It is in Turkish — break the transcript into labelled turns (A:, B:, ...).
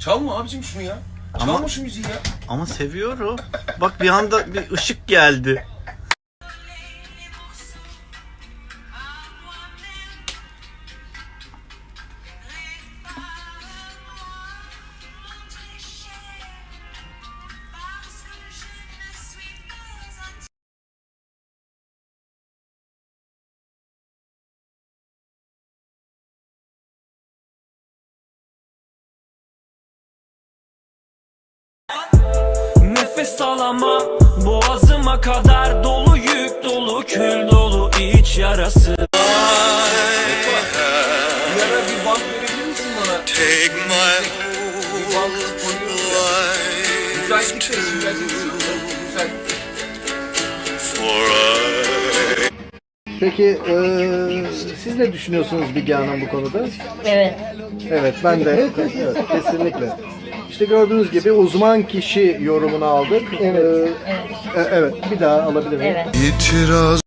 A: Çalma abicim şunu ya.
B: Ama-
A: Çalma şu müziği ya.
B: Ama seviyorum. Bak bir anda bir ışık geldi.
C: Nefes alamam Boğazıma kadar dolu yük dolu Kül dolu iç yarası
A: Bir ara bir bant verebilir misin bana?
D: Take my
A: Bir bant koyuyorum ya. Güzellikte güzellikte güzel.
D: for I
E: Peki eee, siz ne düşünüyorsunuz Bilge Hanım bu konuda?
F: Evet.
E: Evet ben de. Evet, kesinlikle. İşte gördüğünüz gibi uzman kişi yorumunu aldık. Evet. evet bir daha alabilir miyim?
F: Evet.
D: itiraz